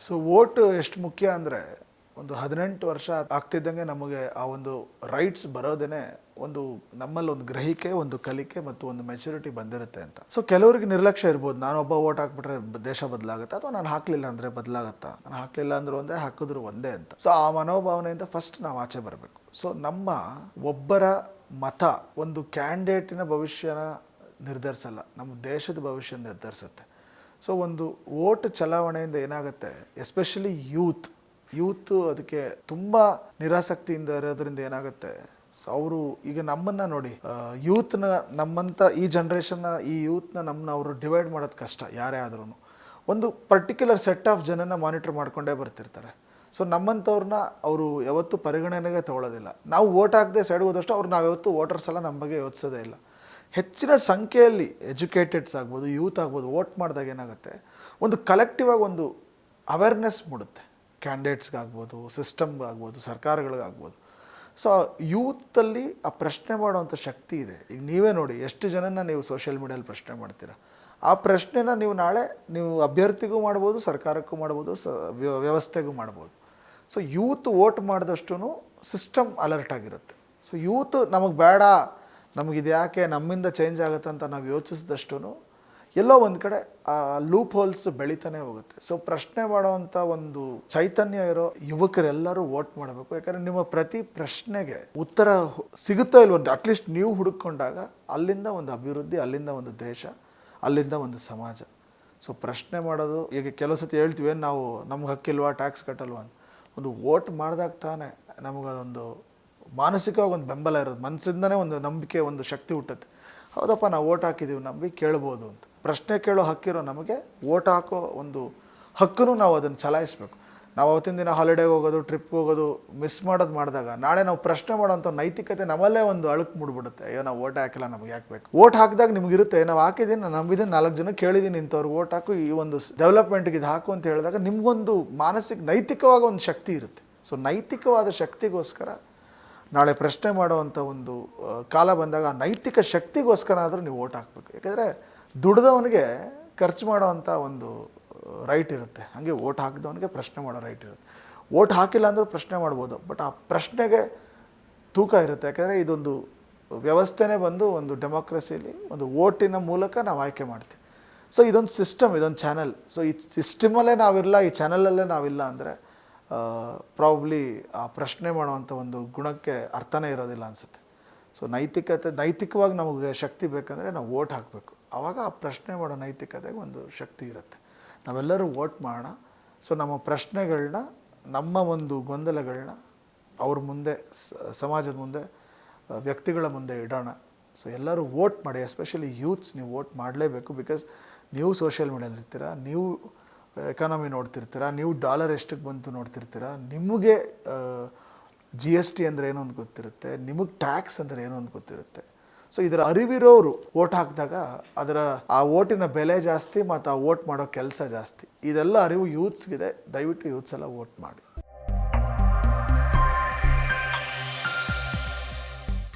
So vote ಎಷ್ಟು ಮುಖ್ಯ ಅಂದರೆ ಒಂದು ಹದಿನೆಂಟು ವರ್ಷ ಆಗ್ತಿದ್ದಂಗೆ ನಮಗೆ ಆ ಒಂದು ರೈಟ್ಸ್ ಬರೋದೇ ಒಂದು ನಮ್ಮಲ್ಲಿ ಒಂದು ಗ್ರಹಿಕೆ, ಒಂದು ಕಲಿಕೆ ಮತ್ತು ಒಂದು ಮೆಚುರಿಟಿ ಬಂದಿರುತ್ತೆ ಅಂತ. ಸೊ ಕೆಲವರಿಗೆ ನಿರ್ಲಕ್ಷ್ಯ ಇರ್ಬೋದು. ನಾನೊಬ್ಬ ವೋಟ್ ಹಾಕ್ಬಿಟ್ರೆ ಬ- ದೇಶ ಬದಲಾಗುತ್ತೆ ಅಥವಾ ನಾನು ಹಾಕಲಿಲ್ಲ ಅಂದರೆ ಬದಲಾಗುತ್ತಾ? ನಾನು ಹಾಕಲಿಲ್ಲ ಅಂದ್ರೆ ಒಂದೇ, ಹಾಕಿದ್ರು ಒಂದೇ ಅಂತ. ಸೊ ಆ ಮನೋಭಾವನೆಯಿಂದ ಫಸ್ಟ್ ನಾವು ಆಚೆ ಬರಬೇಕು. ಸೊ ನಮ್ಮ ಒಬ್ಬರ ಮತ ಒಂದು ಕ್ಯಾಂಡಿಡೇಟಿನ ಭವಿಷ್ಯನ ನಿರ್ಧರಿಸಲ್ಲ. ನಮ್ಮ ದೇಶದ ಭವಿಷ್ಯ ನಿರ್ಧರಿಸುತ್ತೆ. ಸೊ ಒಂದು ವೋಟ್ ಚಲಾವಣೆಯಿಂದ ಏನಾಗುತ್ತೆ? ಎಸ್ಪೆಷಲಿ ಯೂತ್ ಯೂತ್ ಅದಕ್ಕೆ ತುಂಬ ನಿರಾಸಕ್ತಿಯಿಂದ ಇರೋದ್ರಿಂದ ಏನಾಗುತ್ತೆ? ಸೊ ಅವರು ಈಗ ನಮ್ಮನ್ನು ನೋಡಿ ಯೂತ್ನ ನಮ್ಮಂಥ ಈ ಜನ್ರೇಷನ್ನ ಈ ಯೂತ್ನ ನಮ್ಮನ್ನ ಅವರು ಡಿವೈಡ್ ಮಾಡೋದು ಕಷ್ಟ, ಯಾರೇ ಆದ್ರೂ ಒಂದು ಪರ್ಟಿಕ್ಯುಲರ್ ಸೆಟ್ ಆಫ್ ಜನನ ಮಾನಿಟರ್ ಮಾಡ್ಕೊಂಡೇ ಬರ್ತಿರ್ತಾರೆ. ಸೊ ನಮ್ಮಂಥವ್ರನ್ನ ಅವರು ಯಾವತ್ತೂ ಪರಿಗಣನೆಗೆ ತಗೊಳ್ಳೋದಿಲ್ಲ ನಾವು ವೋಟ್ ಹಾಕದೆ ಸೈಡ್ ಹೋದಷ್ಟು ಅವ್ರು ನಾವು ಯಾವತ್ತೂ ವೋಟರ್ಸ್ ಎಲ್ಲ ನಮ್ಮ ಬಗ್ಗೆ ಯೋಚಿಸೋದೇ ಇಲ್ಲ. ಹೆಚ್ಚಿನ ಸಂಖ್ಯೆಯಲ್ಲಿ ಎಜುಕೇಟೆಡ್ಸ್ ಆಗ್ಬೋದು, ಯೂತ್ ಆಗ್ಬೋದು, ವೋಟ್ ಮಾಡಿದಾಗ ಏನಾಗುತ್ತೆ? ಒಂದು ಕಲೆಕ್ಟಿವ್ ಆಗಿ ಒಂದು ಅವೇರ್ನೆಸ್ ಮೂಡುತ್ತೆ. ಕ್ಯಾಂಡಿಡೇಟ್ಸ್ಗಾಗ್ಬೋದು ಸಿಸ್ಟಮ್ಗಾಗ್ಬೋದು ಸರ್ಕಾರಗಳಿಗಾಗ್ಬೋದು. ಸೊ ಯೂತಲ್ಲಿ ಆ ಪ್ರಶ್ನೆ ಮಾಡುವಂಥ ಶಕ್ತಿ ಇದೆ. ಈಗ ನೀವೇ ನೋಡಿ, ಎಷ್ಟು ಜನನ ನೀವು ಸೋಷಿಯಲ್ ಮೀಡಿಯಲ್ಲಿ ಪ್ರಶ್ನೆ ಮಾಡ್ತೀರಾ? ಆ ಪ್ರಶ್ನೆನ ನೀವು ನಾಳೆ ನೀವು ಅಭ್ಯರ್ಥಿಗೂ ಮಾಡ್ಬೋದು, ಸರ್ಕಾರಕ್ಕೂ ಮಾಡ್ಬೋದು, ಸ, ವ್ಯ- ವ್ಯವಸ್ಥೆಗೂ ಮಾಡ್ಬೋದು. ಸೊ ಯೂತ್ ವೋಟ್ ಮಾಡಿದಷ್ಟು ಸಿಸ್ಟಮ್ ಅಲರ್ಟ್ ಆಗಿರುತ್ತೆ. ಸೊ ಯೂತ್ ನಮಗೆ ಬೇಡ ನಮಗಿದು ಯಾಕೆ ನಮ್ಮಿಂದ ಚೇಂಜ್ ಆಗುತ್ತೆ ಅಂತ ನಾವು ಯೋಚಿಸಿದಷ್ಟು ಎಲ್ಲೋ ಒಂದು ಕಡೆ ಆ ಲೂಪ್ ಹೋಲ್ಸ್ ಬೆಳೀತಾನೆ ಹೋಗುತ್ತೆ. ಸೊ ಪ್ರಶ್ನೆ ಮಾಡೋವಂಥ ಒಂದು ಚೈತನ್ಯ ಇರೋ ಯುವಕರೆಲ್ಲರೂ ವೋಟ್ ಮಾಡಬೇಕು. ಯಾಕಂದರೆ ನಿಮ್ಮ ಪ್ರತಿ ಪ್ರಶ್ನೆಗೆ ಉತ್ತರ ಸಿಗುತ್ತೋ ಇಲ್ವೋ ಅಟ್ಲೀಸ್ಟ್ ನೀವು ಹುಡುಕೊಂಡಾಗ ಅಲ್ಲಿಂದ ಒಂದು ಅಭಿವೃದ್ಧಿ, ಅಲ್ಲಿಂದ ಒಂದು ದೇಶ, ಅಲ್ಲಿಂದ ಒಂದು ಸಮಾಜ. ಸೊ ಪ್ರಶ್ನೆ ಮಾಡೋದು, ಈಗ ಕೆಲವು ಸತಿ ಹೇಳ್ತೀವಿ ನಾವು ನಮ್ಗೆ ಹಕ್ಕಿಲ್ವಾ ಟ್ಯಾಕ್ಸ್ ಕಟ್ಟಲ್ವಾ ಅಂತ. ಒಂದು ವೋಟ್ ಮಾಡಿದಾಗ ತಾನೇ ನಮಗದೊಂದು ಮಾನಸಿಕವಾಗಿ ಒಂದು ಬೆಂಬಲ ಇರೋದು, ಮನಸ್ಸಿಂದನೇ ಒಂದು ನಂಬಿಕೆ, ಒಂದು ಶಕ್ತಿ ಹುಟ್ಟುತ್ತೆ. ಹೌದಪ್ಪ, ನಾವು ಓಟ್ ಹಾಕಿದ್ದೀವಿ ನಂಬಿ ಕೇಳ್ಬೋದು ಅಂತ. ಪ್ರಶ್ನೆ ಕೇಳೋ ಹಕ್ಕಿರೋ ನಮಗೆ ಓಟ್ ಹಾಕೋ ಒಂದು ಹಕ್ಕನ್ನು ನಾವು ಅದನ್ನು ಚಲಾಯಿಸ್ಬೇಕು. ನಾವು ಅವತ್ತಿನ ದಿನ ಹಾಲಿಡೇಗೆ ಹೋಗೋದು ಟ್ರಿಪ್ಗೆ ಹೋಗೋದು ಮಿಸ್ ಮಾಡೋದು ಮಾಡಿದಾಗ, ನಾಳೆ ನಾವು ಪ್ರಶ್ನೆ ಮಾಡೋಂಥ ನೈತಿಕತೆ ನಮ್ಮಲ್ಲೇ ಒಂದು ಅಳುಕು ಮೂಡ್ಬಿಡುತ್ತೆ. ಅಯ್ಯೋ, ನಾವು ಓಟ್ ಹಾಕಿಲ್ಲ, ನಮ್ಗೆ ಯಾಕೆ ಬೇಕು? ಓಟ್ ಹಾಕಿದಾಗ ನಿಮಗಿರುತ್ತೆ ನಾವು ಹಾಕಿದ್ದೀನಿ, ನಾನು ನಂಬಿದ್ದೀನಿ, ನಾಲ್ಕು ಜನ ಕೇಳಿದ್ದೀನಿ ಇಂಥವ್ರಿಗೆ ಓಟ್ ಹಾಕು, ಈ ಒಂದು ಡೆವಲಪ್ಮೆಂಟ್ಗೆ ಇದು ಹಾಕು ಅಂತ ಹೇಳಿದಾಗ ನಿಮಗೊಂದು ಮಾನಸಿಕ ನೈತಿಕವಾಗಿ ಒಂದು ಶಕ್ತಿ ಇರುತ್ತೆ. ಸೊ ನೈತಿಕವಾದ ಶಕ್ತಿಗೋಸ್ಕರ ನಾಳೆ ಪ್ರಶ್ನೆ ಮಾಡುವಂಥ ಒಂದು ಕಾಲ ಬಂದಾಗ ಆ ನೈತಿಕ ಶಕ್ತಿಗೋಸ್ಕರ ಆದರೂ ನೀವು ಓಟ್ ಹಾಕಬೇಕು. ಯಾಕಂದರೆ ದುಡ್ದವನಿಗೆ ಖರ್ಚು ಮಾಡೋವಂಥ ಒಂದು ರೈಟ್ ಇರುತ್ತೆ. ಹಾಗೆ ಓಟ್ ಹಾಕಿದವನಿಗೆ ಪ್ರಶ್ನೆ ಮಾಡೋ ರೈಟ್ ಇರುತ್ತೆ. ಓಟ್ ಹಾಕಿಲ್ಲ ಅಂದರೂ ಪ್ರಶ್ನೆ ಮಾಡ್ಬೋದು ಬಟ್ ಆ ಪ್ರಶ್ನೆಗೆ ತೂಕ ಇರುತ್ತೆ. ಯಾಕಂದರೆ ಇದೊಂದು ವ್ಯವಸ್ಥೆನೇ ಬಂದು ಒಂದು ಡೆಮೋಕ್ರಸಿಲಿ ಒಂದು ಓಟಿನ ಮೂಲಕ ನಾವು ಆಯ್ಕೆ ಮಾಡ್ತೀವಿ. ಸೊ ಇದೊಂದು ಸಿಸ್ಟಮ್ ಇದೊಂದು ಚಾನಲ್ ಸೊ ಈ ಸಿಸ್ಟಮಲ್ಲೇ ನಾವಿಲ್ಲ, ಈ ಚಾನಲಲ್ಲೇ ನಾವಿಲ್ಲ ಅಂದರೆ ಪ್ರಾಬ್ಲಿ ಆ ಪ್ರಶ್ನೆ ಮಾಡುವಂಥ ಒಂದು ಗುಣಕ್ಕೆ ಅರ್ಥನೇ ಇರೋದಿಲ್ಲ ಅನಿಸುತ್ತೆ. ಸೊ ನೈತಿಕತೆ, ನೈತಿಕವಾಗಿ ನಮಗೆ ಶಕ್ತಿ ಬೇಕಂದರೆ ನಾವು ವೋಟ್ ಹಾಕಬೇಕು. ಆವಾಗ ಆ ಪ್ರಶ್ನೆ ಮಾಡೋ ನೈತಿಕತೆಗೆ ಒಂದು ಶಕ್ತಿ ಇರುತ್ತೆ. ನಾವೆಲ್ಲರೂ ವೋಟ್ ಮಾಡೋಣ. ಸೊ ನಮ್ಮ ಪ್ರಶ್ನೆಗಳನ್ನ ನಮ್ಮ ಒಂದು ಗೊಂದಲಗಳನ್ನ ಅವ್ರ ಮುಂದೆ ಸಮಾಜದ ಮುಂದೆ ವ್ಯಕ್ತಿಗಳ ಮುಂದೆ ಇಡೋಣ. ಸೊ ಎಲ್ಲರೂ ವೋಟ್ ಮಾಡಿ ಎಸ್ಪೆಷಲಿ ಯೂತ್ಸ್ ನೀವು ವೋಟ್ ಮಾಡಲೇಬೇಕು ಬಿಕಾಸ್ ನೀವು ಸೋಷಿಯಲ್ ಮೀಡಿಯಲ್ಲಿ ಇರ್ತೀರ ನೀವು ಎಕಾನಮಿ ನೋಡ್ತಿರ್ತೀರಾ, ನೀವು ಡಾಲರ್ ಎಷ್ಟಕ್ಕೆ ಬಂತು ನೋಡ್ತಿರ್ತೀರ, ನಿಮಗೆ ಜಿ ಎಸ್ ಟಿ ಅಂದರೆ ಏನೋ ಒಂದು ಗೊತ್ತಿರುತ್ತೆ, ನಿಮಗೆ ಟ್ಯಾಕ್ಸ್ ಅಂದರೆ ಏನೋ ಒಂದು ಗೊತ್ತಿರುತ್ತೆ. ಸೊ ಇದರ ಅರಿವಿರೋರು ಓಟ್ ಹಾಕಿದಾಗ ಅದರ ಆ ಓಟಿನ ಬೆಲೆ ಜಾಸ್ತಿ ಮತ್ತು ಆ ವೋಟ್ ಮಾಡೋ ಕೆಲಸ ಜಾಸ್ತಿ. ಇದೆಲ್ಲ ಅರಿವು ಯೂತ್ಸ್ಗಿದೆ ದಯವಿಟ್ಟು ಯೂತ್ಸ್ ಎಲ್ಲ ವೋಟ್ ಮಾಡಿ.